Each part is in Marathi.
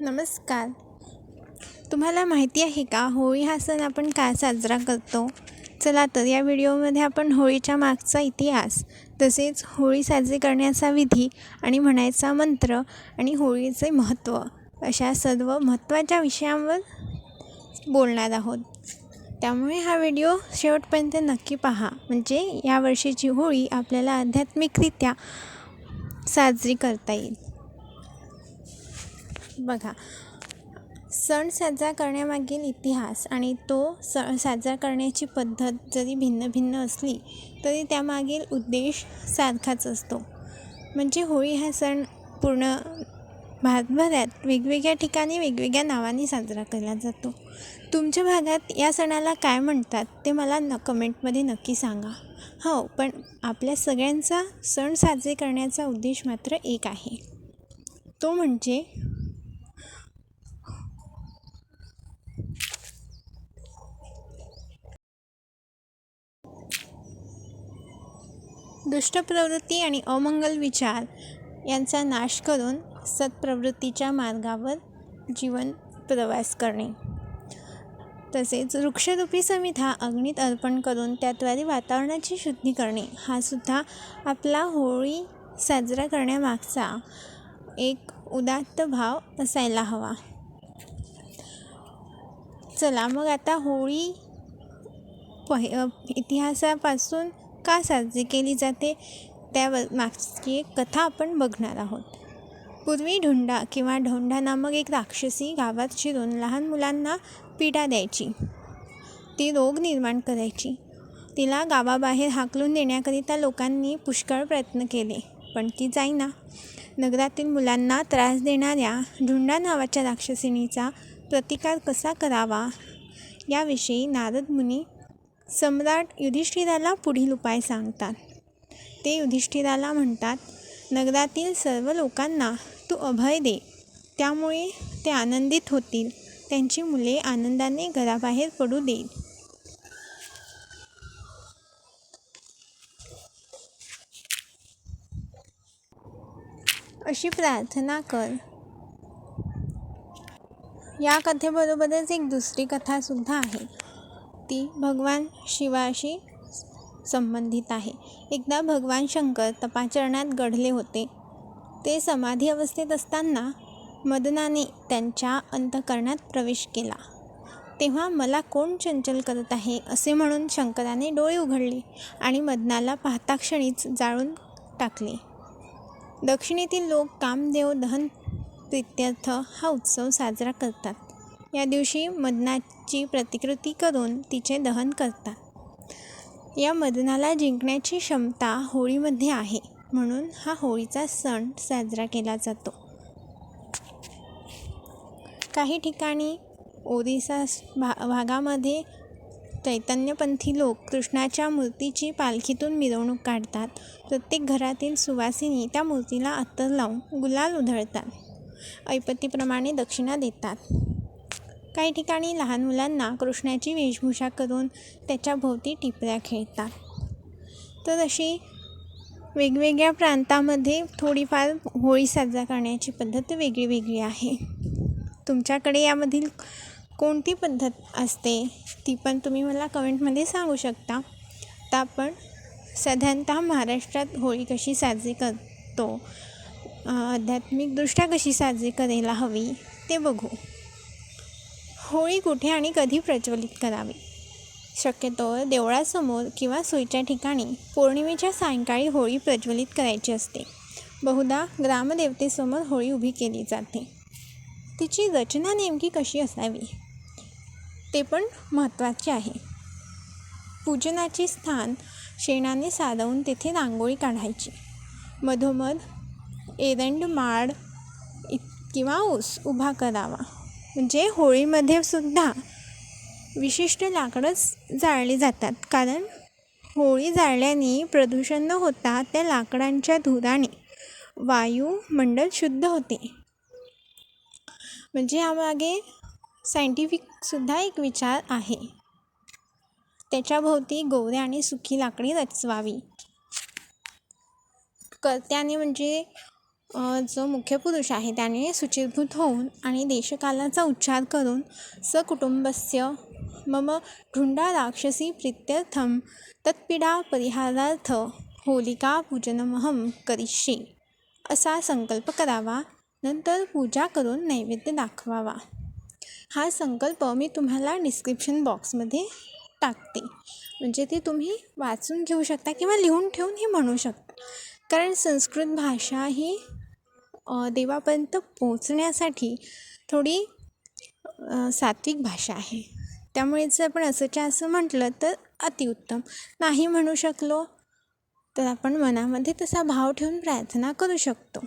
नमस्कार. तुम्हाला माहिती आहे का होळी हा सण आपण का साजरा करतो? चला तर या व्हिडिओमध्ये आपण होळीच्या मागचा इतिहास तसेच होळी साजरी करण्याचा विधी आणि म्हणायचा मंत्र आणि होळीचे महत्त्व अशा सर्व महत्त्वाच्या विषयांवर बोलणार आहोत. त्यामुळे हा व्हिडिओ शेवटपर्यंत नक्की पहा. म्हणजे या वर्षीची होळी आपल्याला आध्यात्मिकरित्या साजरी करता येईल. बघा. सण साजरा करण्यामागील इतिहास आणि तो सण साजरा करण्याची पद्धत जरी भिन्न भिन्न असली तरी त्यामागील उद्देश सारखाच असतो. म्हणजे होळी हा सण पूर्ण भारतभरात वेगवेगळ्या ठिकाणी वेगवेगळ्या नावाने साजरा केला जातो. तुमच्या भागात या सणाला काय म्हणतात ते मला न कमेंटमध्ये नक्की सांगा. हो पण आपल्या सगळ्यांचा सण साजरे करण्याचा उद्देश मात्र एक आहे. तो म्हणजे दुष्ट प्रवृत्ती आणि अमंगल विचार यांचा नाश करून सत्प्रवृत्तीच्या मार्गावर जीवन प्रवास करणे. तसेच वृक्षरूपी समिधा अग्नीत अर्पण करून त्याद्वारे वातावरणाची शुद्धी करणे. हा सुद्धा आपला होळी साजरा करण्यामागचा एक उदात्त भाव असायला हवा. चला मग आता होळी पहि इतिहासापासून का साजरी केली जाते? त्यावर मागची एक कथा आपण बघणार आहोत. पूर्वी ढोंडा किंवा ढोंडा नामक एक राक्षसी गावात शिरून लहान मुलांना पीडा द्यायची. ती रोग निर्माण करायची. तिला गावाबाहेर हाकलून देण्याकरिता लोकांनी पुष्कळ प्रयत्न केले पण ती जाईना. नगरातील मुलांना त्रास देणाऱ्या ढुंडा नावाच्या राक्षसिणीचा प्रतिकार कसा करावा? याविषयी नारद मुनी सम्राट युधिष्ठिराला पुढील उपाय सांगतात. ते युधिष्ठिराला म्हणतात नगरातील सर्व लोकांना तू अभय दे त्यामुळे ते आनंदित होतील. त्यांची मुले आनंदाने घराबाहेर पडू देईल. अशी प्रार्थना कर. या कथेबरोबरच एक दुसरी कथासुद्धा आहे. ती भगवान शिवाशी संबंधित आहे. एकदा भगवान शंकर तपाचरणात गढले होते. ते समाधी अवस्थेत असताना मदनाने त्यांच्या अंतकरणात प्रवेश केला. तेव्हा मला कोण चंचल करत आहे असे म्हणून शंकराने डोळे उघडले आणि मदनाला पाहता क्षणीच जाळून टाकले. दक्षिणेतील लोक कामदेव दहन प्रित्यर्थ हा उत्सव साजरा करतात. या दिवशी मदनाची प्रतिकृती करून तिचे दहन करतात. या मदनाला जिंकण्याची क्षमता होळीमध्ये आहे म्हणून हा होळीचा सण साजरा केला जातो. काही ठिकाणी ओरिसा भा भागामध्ये चैतन्यपंथी लोक कृष्णाच्या मूर्तीची पालखीतून मिरवणूक काढतात. प्रत्येक घरातील सुवासिनी त्या मूर्तीला अत्तर लावून गुलाल उधळतात. ऐपतीप्रमाणे दक्षिणा देतात. काही ठिकाणी लहान मुलांना कृष्णाची वेशभूषा करून त्याच्याभोवती टिपऱ्या खेळतात. तर अशी वेगवेगळ्या प्रांतामध्ये थोडीफार होळी साजरा करण्याची पद्धत वेगळी वेगळी आहे. तुमच्याकडे यामधील कोणती पद्धत असते? ती पण तुम्ही मला कमेंटमध्ये सांगू शकता. तर आपण साधारणतः महाराष्ट्रात होळी कशी साजरी करतो? आध्यात्मिकदृष्ट्या कशी साजरी करायला हवी ते बघू. होळी कुठे आणि कधी प्रज्वलित करावी? शक्यतो देवळासमोर किंवा सोयीच्या ठिकाणी पौर्णिमेच्या सायंकाळी होळी प्रज्वलित करायची असते. बहुधा ग्रामदेवतेसमोर होळी उभी केली जाते. तिची रचना नेमकी कशी असावी? ते पण महत्त्वाचे आहे. पूजनाचे स्थान शेणाने सारवून तेथे रांगोळी काढायची. मधोमध एरंड माड इ किंवा ऊस उभा करावा. म्हणजे होळीमध्ये सुद्धा विशिष्ट लाकडंच जाळली जातात. कारण होळी जाळल्याने प्रदूषण न होता त्या लाकडांच्या धुराने वायुमंडल शुद्ध होते. म्हणजे यामागे सायंटिफिकसुद्धा एक विचार आहे. त्याच्याभोवती गोवरे आणि सुखी लाकडी रचवावी. कर्त्याने म्हणजे जो मुख्य पुरुष आहे त्याने शुचिर्भूत होऊन आणि देशकालाचा उच्चार करून सकुटुंबस्य मम ढुंडा राक्षसी प्रीत्यर्थम तत्पीडा परिहारार्थ होलिका पूजनमहम करिष्ये. असा संकल्प करावा नंतर पूजा करून नैवेद्य दाखवावा. हा संकल्प मी तुम्हाला डिस्क्रिप्शन बॉक्समध्ये टाकते. म्हणजे ते तुम्ही वाचून घेऊ शकता किंवा लिहून ठेवून हे म्हणू शकता. कारण संस्कृत भाषा ही देवापर्यंत पोचण्यासाठी थोडी सात्विक भाषा आहे. त्यामुळे जर आपण असंच्या असं म्हटलं तर अतिउत्तम. नाही म्हणू शकलो तर आपण मनामध्ये तसा भाव ठेवून प्रार्थना करू शकतो.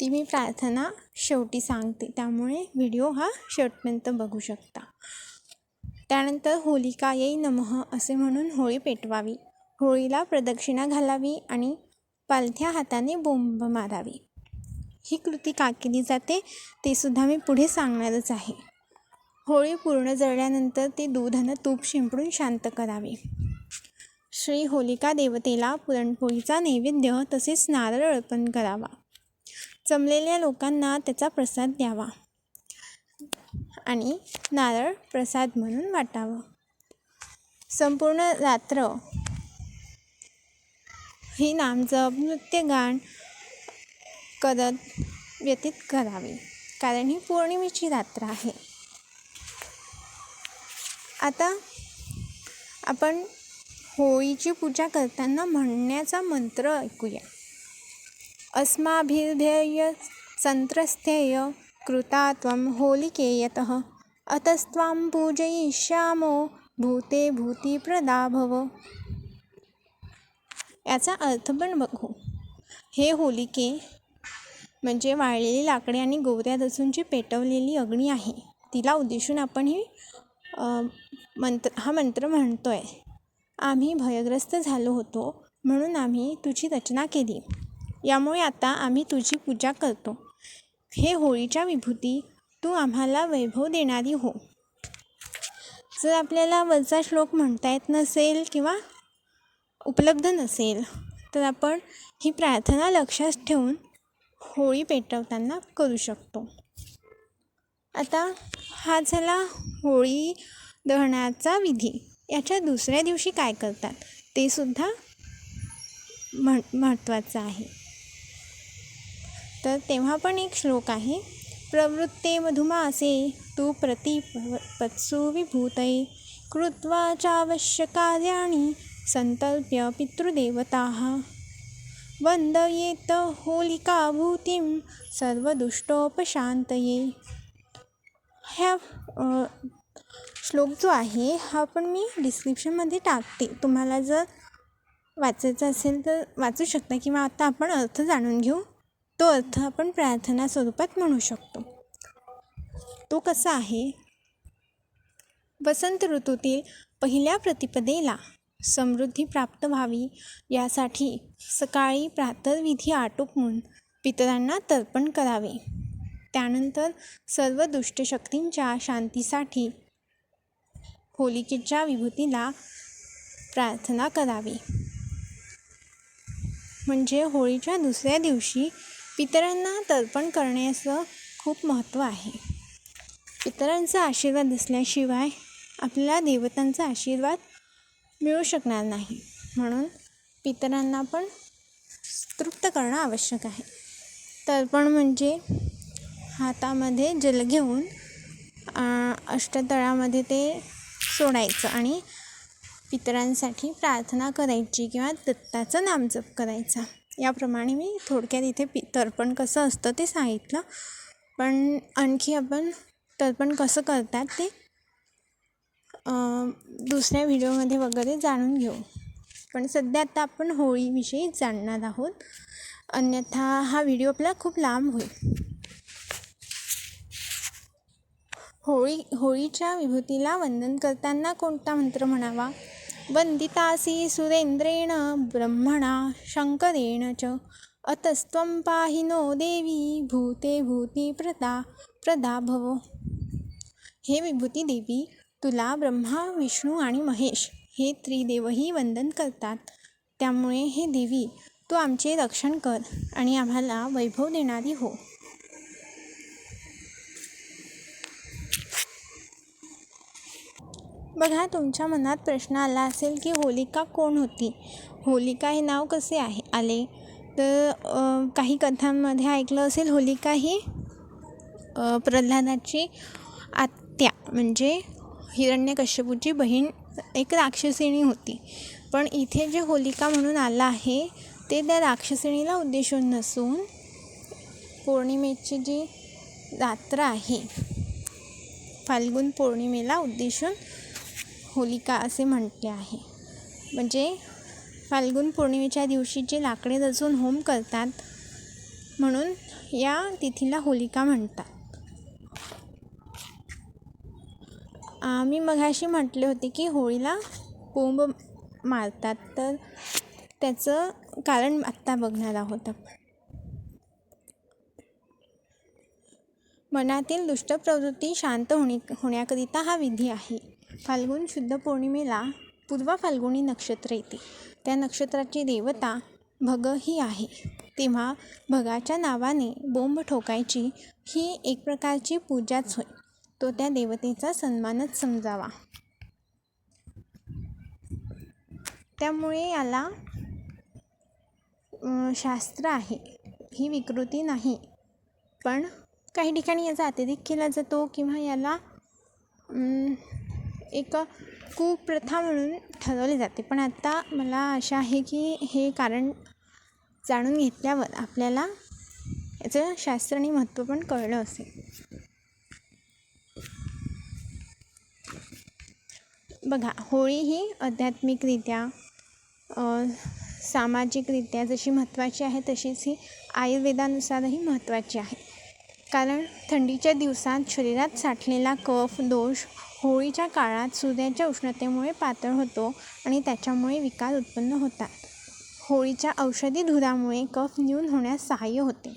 ती मी प्रार्थना शेवटी सांगते. त्यामुळे व्हिडिओ हा शेवटपर्यंत बघू शकता. त्यानंतर होलिका येई नमः असे म्हणून होळी पेटवावी. होळीला प्रदक्षिणा घालावी आणि पालथ्या हाताने बोंब मारावी. ही कृती का केली जाते ते सुद्धा मी पुढे सांगणारच आहे. होळी पूर्ण जळल्यानंतर ते दूध आणि तूप शिंपडून शांत करावे. श्री होलिका देवतेला पुरणपोळीचा नैवेद्य तसेच नारळ अर्पण करावा. जमलेल्या लोकांना त्याचा प्रसाद द्यावा आणि नारळ प्रसाद म्हणून वाटावं. संपूर्ण रात्र ही नामजप नृत्यगान करत व्यतीत करावी. कारण ही पौर्णिमेची रात्र आहे. आता आपण होळीची पूजा करताना म्हणण्याचा मंत्र ऐकूया. अस्माभिर्ध्येय संत्रस्थेय कृता त्वं होलिकेयतः। अतस्त्वां पूजयिष्यामो भूते भूतिप्रदा भव याचा अर्थ पण बघू. हे होलिके म्हणजे वाळलेली लाकडे आणि गोवऱ्या रचून पेटवलेली अग्नी आहे. तिला उद्देशून आपण ही मंत्र हा मंत्र म्हणतो आहे आम्ही भयग्रस्त झालो होतो म्हणून आम्ही तुझी रचना केली. यामुळे आता आम्ही तुझी पूजा करतो. हे होळीच्या विभूती तू आम्हाला वैभव देणारी हो. जर आपल्याला वरचा श्लोक म्हणता येत नसेल किंवा उपलब्ध नसेल तर आपण ही प्रार्थना लक्षात ठेवून होळी पेटवताना करू शकतो. आता हा झाला होळी दहनाचा विधी. याच्या दुसऱ्या दिवशी काय करतात ते सुद्धा म्हण महत्त्वाचं आहे. तर तेव्हा पण एक श्लोक आहे प्रवृत्ते मधुमासे तू प्रति पत्सु विभूतये कृत्वा चावश्यकार्याणि संतल्प्य पितृदेवताः। वन्दयेत होलिकाभूतिं सर्वदुष्टोपशान्तये। ह्या श्लोक जो आहे हा पण मी डिस्क्रिप्शनमध्ये टाकते. तुम्हाला जर वाचायचा असेल तर वाचू शकता किंवा आता आपण अर्थ जाणून घेऊ. तो अर्थ आपण प्रार्थना स्वरूपात म्हणू शकतो. तो कसा आहे? वसंत ऋतूतील पहिल्या प्रतिपदेला समृद्धी प्राप्त व्हावी यासाठी सकाळी प्रातर्विधी आटोपून पितरांना तर्पण करावे. त्यानंतर सर्व दुष्टशक्तींच्या शांतीसाठी होलिकेच्या विभूतीला प्रार्थना करावी. म्हणजे होळीच्या दुसऱ्या दिवशी पितरांना तर्पण करण्याचं खूप महत्त्व आहे. पितरांचा आशीर्वाद असल्याशिवाय आपल्याला देवतांचा आशीर्वाद मिळू शकणार नाही. म्हणून पितरांना पण तृप्त करणं आवश्यक आहे. तर्पण म्हणजे हातामध्ये जल घेऊन अष्टतळामध्ये ते सोडायचं आणि पितरांसाठी प्रार्थना करायची किंवा दत्ताचं नामजप करायचा. याप्रमाणे मी थोडक्यात इथे पि तर्पण कसं असतं ते सांगितलं. पण आणखी आपण तर्पण कसं करतात ते दुसऱ्या व्हिडिओमध्ये वगैरे जाणून घेऊ. पण सध्या आता आपण होळीविषयी जाणणार आहोत. अन्यथा हा व्हिडिओ आपला खूप लांब होईल. होळी होळीच्या विभूतीला वंदन करताना कोणता मंत्र म्हणावा? वंदितासी सुरेंद्रेण ब्रह्मणा शंकरेण च अतस्त्वं पाहि नो देवी भूते भूती प्रदा प्रदा भव. हे विभूती देवी तुला ब्रह्मा विष्णू आणि महेश हे त्रिदेवही वंदन करतात. त्यामुळे हे देवी तू आमचे रक्षण कर आणि आम्हाला वैभव देणारी हो. बघा तुमच्या मनात प्रश्न आला असेल की होलिका कोण होती? होलिका हे नाव कसे आहे? आले? तर काही कथांमध्ये ऐकलं असेल होलिका ही? प्रल्हादाची आत्या म्हणजे हिरण्यकश्यपूची बहीण एक राक्षसिणी होती. पण इथे जे होलिका म्हणून आलं आहे ते त्या राक्षसिणीला उद्देशून नसून पौर्णिमेची जी रात्र आहे फाल्गुन पौर्णिमेला उद्देशून होलिका असे म्हटले आहे. म्हणजे फाल्गुन पौर्णिमेच्या दिवशी जे लाकडे रचून होम करतात म्हणून या तिथीला होलिका म्हणतात. मी मघाशी म्हटले होते की होळीला बोंब मारतात तर त्याचं कारण आत्ता बघणार आहोत आपण. मनातील दुष्ट प्रवृत्ती शांत होणे होण्याकरिता हा विधी आहे. फाल्गुन शुद्ध पौर्णिमेला पूर्व फाल्गुनी नक्षत्र येते. त्या नक्षत्राची देवता भग ही आहे. तेव्हा भगाच्या नावाने बोंब ठोकायची ही एक प्रकारची पूजाच होय. तो त्या देवतेचा सन्मानच समजावा. त्यामुळे याला शास्त्र आहे. ही विकृती नाही. पण काही ठिकाणी याचा अतिरेक केला जातो किंवा याला एक कुप्रथा म्हणून ठरवली जाते. पण आता मला आशा आहे की हे कारण जाणून घेतल्यावर आपल्याला याचं शास्त्र आणि महत्त्व पण कळलं असेल. बघा होळी ही आध्यात्मिकरित्या सामाजिकरित्या जशी महत्त्वाची आहे तशीच ही आयुर्वेदानुसारही महत्त्वाची आहे. कारण थंडीच्या दिवसात शरीरात साठलेला कफ दोष होळीच्या काळात सूर्याच्या उष्णतेमुळे पातळ होतो आणि त्याच्यामुळे विकार उत्पन्न होतात. होळीच्या औषधी धुरामुळे कफ न्यून होण्यास सहाय्य होते.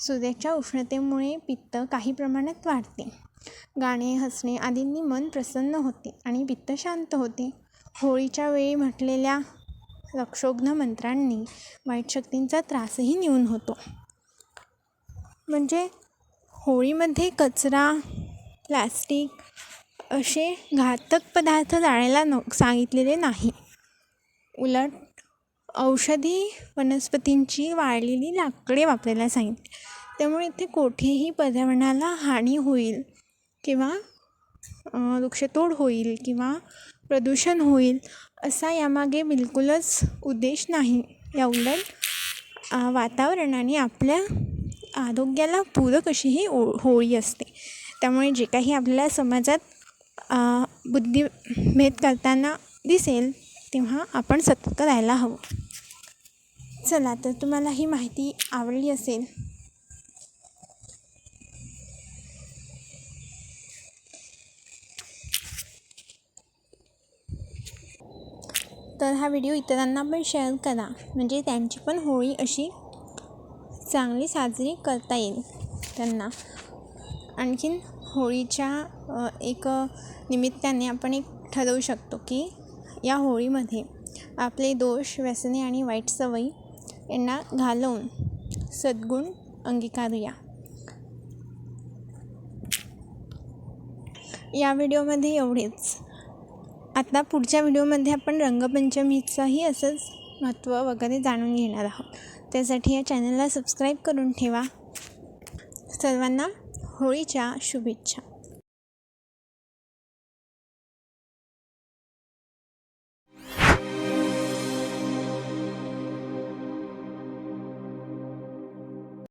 सूर्याच्या उष्णतेमुळे पित्त काही प्रमाणात वाढते. गाणे हसणे आदींनी मन प्रसन्न होते आणि पित्त शांत होते. होळीच्या वेळी म्हटलेल्या रक्षोघ्न मंत्रांनी वाईट शक्तींचा त्रासही न्यून होतो. म्हणजे होळीमध्ये कचरा प्लास्टिक असे घातक पदार्थ जाळायला न सांगितलेले नाही. उलट औषधी वनस्पतींची वाळलेली लाकडे वापरायला सांगितली. त्यामुळे इथे कोठेही पर्यावरणाला हानी होईल किंवा वृक्षतोड होईल किंवा प्रदूषण होईल असा यामागे बिलकुलच उद्देश नाही. या उलट वातावरणाने आपल्या आरोग्याला पूरक अशी ही ओ होळी असते. त्यामुळे जे काही आपल्या समाजात बुद्धिभेद करताना दिसेल तेव्हा आपण सतर्क राहायला हवं. चला तर तुम्हाला ही माहिती आवडली असेल तर हा व्हिडिओ इतरांना पण शेअर करा. म्हणजे त्यांची पण होळी अशी चांगली साजरी करता येईल त्यांना. आणखीन होळीच्या एक निमित्ताने आपण एक ठरवू शकतो की या होळीमध्ये आपले दोष व्यसने आणि वाईट सवयी यांना घालवून सद्गुण अंगीकारूया. या व्हिडिओमध्ये एवढेच. आता पुढच्या व्हिडिओमध्ये आपण रंगपंचमीचंही असंच महत्त्व वगैरे जाणून घेणार आहोत. त्यासाठी या चॅनलला सबस्क्राईब करून ठेवा. सर्वांना होळीच्या शुभेच्छा.